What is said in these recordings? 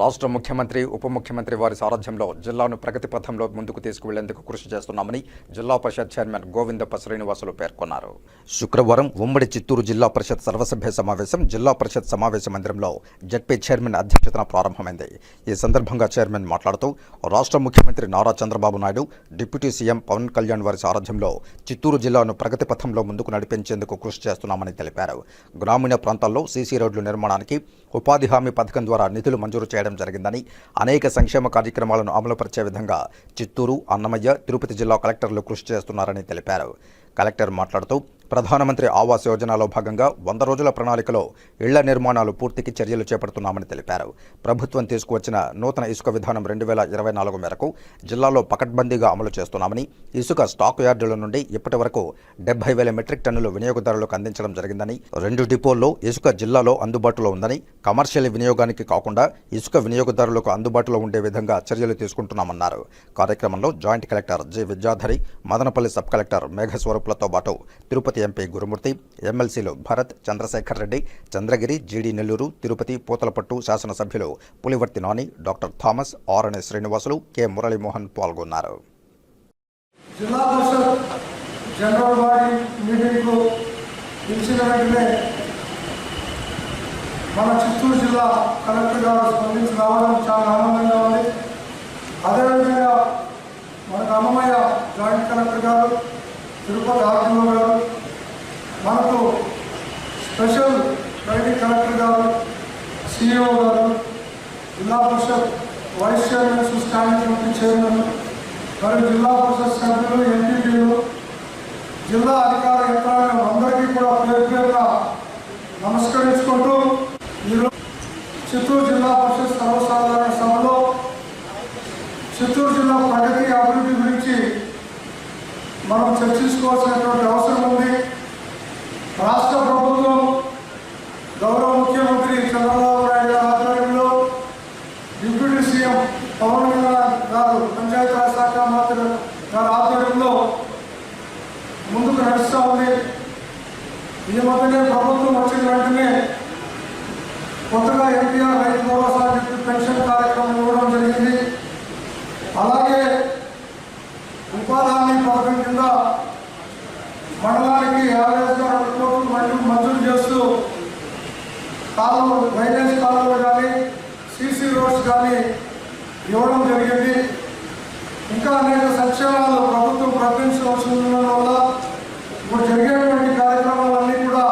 రాష్ట్ర ముఖ్యమంత్రి ఉప ముఖ్యమంత్రి వారి సారథ్యంలో జిల్లాను ప్రగతి పథంలో ముందుకు తీసుకువెళ్ళేందుకు కృషి చేస్తున్నామని జిల్లా పరిషత్ చైర్మన్ గోవిందప్ప శ్రీనివాసులు పేర్కొన్నారు. శుక్రవారం ఉమ్మడి చిత్తూరు జిల్లా పరిషత్ సర్వసభ్య సమావేశం జిల్లా పరిషత్ సమావేశ మందిరంలో జడ్పీ చైర్మన్ అధ్యక్షతన ప్రారంభమైంది. ఈ సందర్భంగా చైర్మన్ మాట్లాడుతూ రాష్ట్ర ముఖ్యమంత్రి నారా చంద్రబాబు నాయుడు డిప్యూటీ సీఎం పవన్ కళ్యాణ్ వారి సారథ్యంలో చిత్తూరు జిల్లాను ప్రగతి పథంలో ముందుకు నడిపించేందుకు కృషి చేస్తున్నామని తెలిపారు. గ్రామీణ ప్రాంతాల్లో సీసీ రోడ్ల నిర్మాణానికి ఉపాధి హామీ పథకం ద్వారా నిధులు మంజూరు చేయడం జరిగిందని అనేక సంక్షేమ కార్యక్రమాలను అమలుపరిచే విధంగా చిత్తూరు అన్నమయ్య తిరుపతి జిల్లా కలెక్టర్లు కృషి చేస్తున్నారని తెలిపారు. కలెక్టర్ మాట్లాడుతూ ప్రధానమంత్రి ఆవాస్ యోజనలో భాగంగా వంద రోజుల ప్రణాళికలో ఇళ్ళ నిర్మాణాలు పూర్తికి చర్యలు చేపడుతున్నామని తెలిపారు. ప్రభుత్వం తీసుకువచ్చిన నూతన ఇసుక విధానం రెండు వేల ఇరవై నాలుగు మేరకు జిల్లాలో పకడ్బందీగా అమలు చేస్తున్నామని ఇసుక స్టాక్ యార్డుల నుండి ఇప్పటి వరకు డెబ్బై వేల మెట్రిక్ టన్నులు వినియోగదారులకు అందించడం జరిగిందని రెండు డిపోల్లో ఇసుక జిల్లాలో అందుబాటులో ఉందని కమర్షియల్ వినియోగానికి కాకుండా ఇసుక వినియోగదారులకు అందుబాటులో ఉండే విధంగా చర్యలు తీసుకుంటున్నామన్నారు. కార్యక్రమంలో joint collector G. Vidyadhari Madanapalle sub collector మేఘస్వరూపులతో పాటు తిరుపతి ఎంపీ గురుమూర్తి ఎమ్మెల్సీలు భరత్ చంద్రశేఖర్ రెడ్డి చంద్రగిరి జీడీ నెల్లూరు తిరుపతి పూతలపట్టు శాసనసభ్యులు Pulivarthi Nani doctor Thomas RN Srinivasulu K. Muralimohan పాల్గొన్నారు. జిల్లా జనరల్ బాడీ మీటింగ్కు పిలిచిన వెంటనే మన చిత్తూరు జిల్లా కలెక్టర్ గారు స్పందించి రావడం చాలా ఆనందంగా ఉంది. అదేవిధంగా మనకు అమ్మమయ్య జాయింట్ కలెక్టర్ గారు Tirupati RTO special training collector గారు సిఇఓ గారు జిల్లా పరిషత్ vice chairman standing committee chairman మరియు జిల్లా పరిషత్ సభ్యులు ఎంపీపీలు జిల్లా అధికార యంత్రాంగం అందరికీ కూడా పేరు నమస్కరించుకుంటూ ఈరోజు చిత్తూరు జిల్లా పరిషత్ సర్వసాధారణ సభలో చిత్తూరు జిల్లా ప్రగతి అభివృద్ధి గురించి మనం చర్చించుకోవాల్సినటువంటి అవసరం ఉంది. రాష్ట్ర ప్రభుత్వం గౌరవ ముఖ్యమంత్రి చంద్రబాబు నాయుడు ఆధ్వర్యంలో డిప్యూటీ సీఎం పవన్ కళ్యాణ్ గారు పంచాయతీరాజ్ శాఖ మంత్రి గారి ఆధ్వర్యంలో ముందుకు నడుస్తూ ఉంది. ఈ మధ్యనే ప్రభుత్వం వచ్చిన వెంటనే కొత్తగా ఎన్టీఆర్ రైతు భరోసా పెన్షన్ కార్యక్రమం ఇవ్వడం జరిగింది. అలాగే ఉపాధి హామీ పథకం కింద మండల యావరేజ్గా రెండు కోట్లు మంజూరు మంజూరు చేస్తూ కాలువ డ్రైనేజ్ కాలువలు కానీ సీసీ రోడ్స్ కానీ ఇవ్వడం జరిగింది. ఇంకా అనేక సంక్షేమాలు ప్రభుత్వం ప్రకటించవలసి ఉండడం వల్ల ఇప్పుడు జరిగేటువంటి కార్యక్రమాలన్నీ కూడా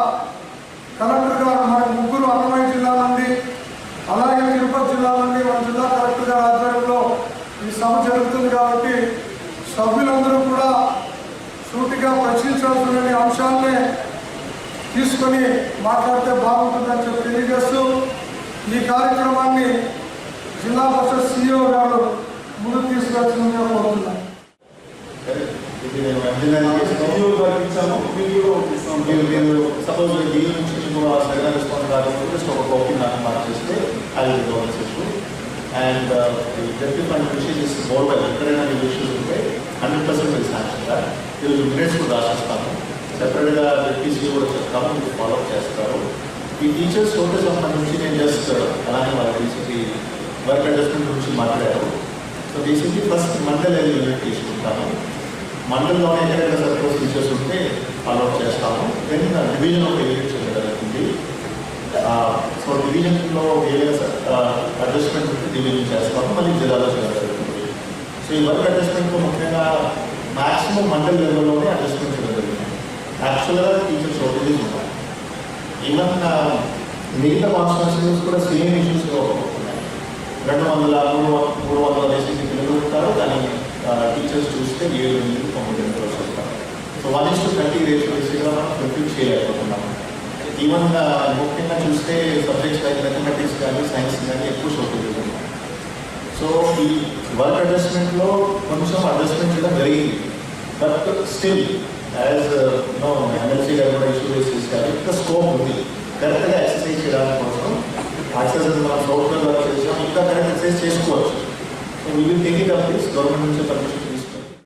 కలెక్టర్ గారు మన ముగ్గురు అన్నమయ్య జిల్లా నుండి అలాగే తిరుపతి జిల్లా నుండి మన జిల్లా కలెక్టర్ గారి ఆధ్వర్యంలో ఈ సభ జరుగుతుంది కాబట్టి సభ్యులందరూ కూడా సూటిగా ప్రశ్నించాల్సిన తీసుకొని మాట్లాడితే బాగుంటుందని చెప్పి తెలియజేస్తూ ఈ కార్యక్రమాన్ని జిల్లా పరిషత్ సిఇఓ గారు ముందుకు తీసుకొచ్చిందిగా కోరుతున్నాను. సపోజ్ దీని నుంచి రెస్పాన్స్ రాకపోతే జస్ట్ ఒక కాపీ నాకు మార్క్ చేస్తే అండ్ డెప్యూటీ ఫండ్ నుంచి దిస్ బోర్డ్ ఎక్కడైనా మీకు ఇష్యూస్ ఉంటే హండ్రెడ్ పర్సెంట్ మీరు ఈరోజు మినిట్స్ కూడా సెపరేట్గా డెప్యూసీ కూడా చెప్తాము మీరు ఫాలో చేస్తారు. ఈ టీచర్స్ తోటి సంబంధించి నేను జస్ట్ uh, అలానే వాళ్ళ టీచర్కి వర్క్ అడ్జస్ట్మెంట్ గురించి మాట్లాడారు so basically first mandal unit తీసుకుంటాను. మండలంలోనే ఎక్కడెక్కడ సపోజ్ టీచర్స్ ఉంటే ఫాలోఅప్ చేస్తాము. దెన్ డివిజన్ ఒక యూనిట్ చేయడం జరుగుతుంది. Uh, సో డివిజన్లో ఏదైనా అడ్జస్ట్మెంట్ uh, ఉంటే డివిజన్ చేస్తాము. మళ్ళీ జిల్లాలో చేయడం జరుగుతుంది సో ఈ వర్క్ అడ్జస్ట్మెంట్లో ముఖ్యంగా మ్యాక్సిమం మండల్ లెవెల్లోనే యాక్చువల్గా టీచర్స్ ఒకటి ఉంటారు ఈవెన్ మిగతా కాన్స్టిట్యూషన్స్ కూడా సేమ్ ఇష్యూస్ రెండు వందల మూడు వం- మూడు వందల బేసిక్ పిల్లలు ఉంటారు కానీ టీచర్స్ చూస్తే ఏడు నుంచి తొమ్మిది ఎంతలో వస్తారు so one is to thirty ratio బేసిక్గా మనం ఫిఫ్టీన్ చేయలేకపోతున్నాం ఈవెన్ ముఖ్యంగా చూస్తే సబ్జెక్ట్స్ లైక్ మ్యాథమెటిక్స్ కానీ సైన్స్ కానీ ఎక్కువ షార్టేజ్ ఉన్నాయి సో ఈ వర్క్ అడ్జస్ట్మెంట్లో కొంచెం అడ్జస్ట్మెంట్ కూడా జరిగింది. But still as no MLC గారు కూడా ఇష్యూ చేసేసారు ఇంకా స్కోప్ ఉంది కరెక్ట్గా ఎక్సర్సైజ్ చేయడానికి కోసం ఎక్సర్సైజ్ మనం సాఫ్ట్వేర్ వర్క్ చేసాం ఇంకా కరెక్ట్ ఎక్సర్సైజ్ చేసుకోవచ్చు so we will take it up this government నుంచి పర్మిషన్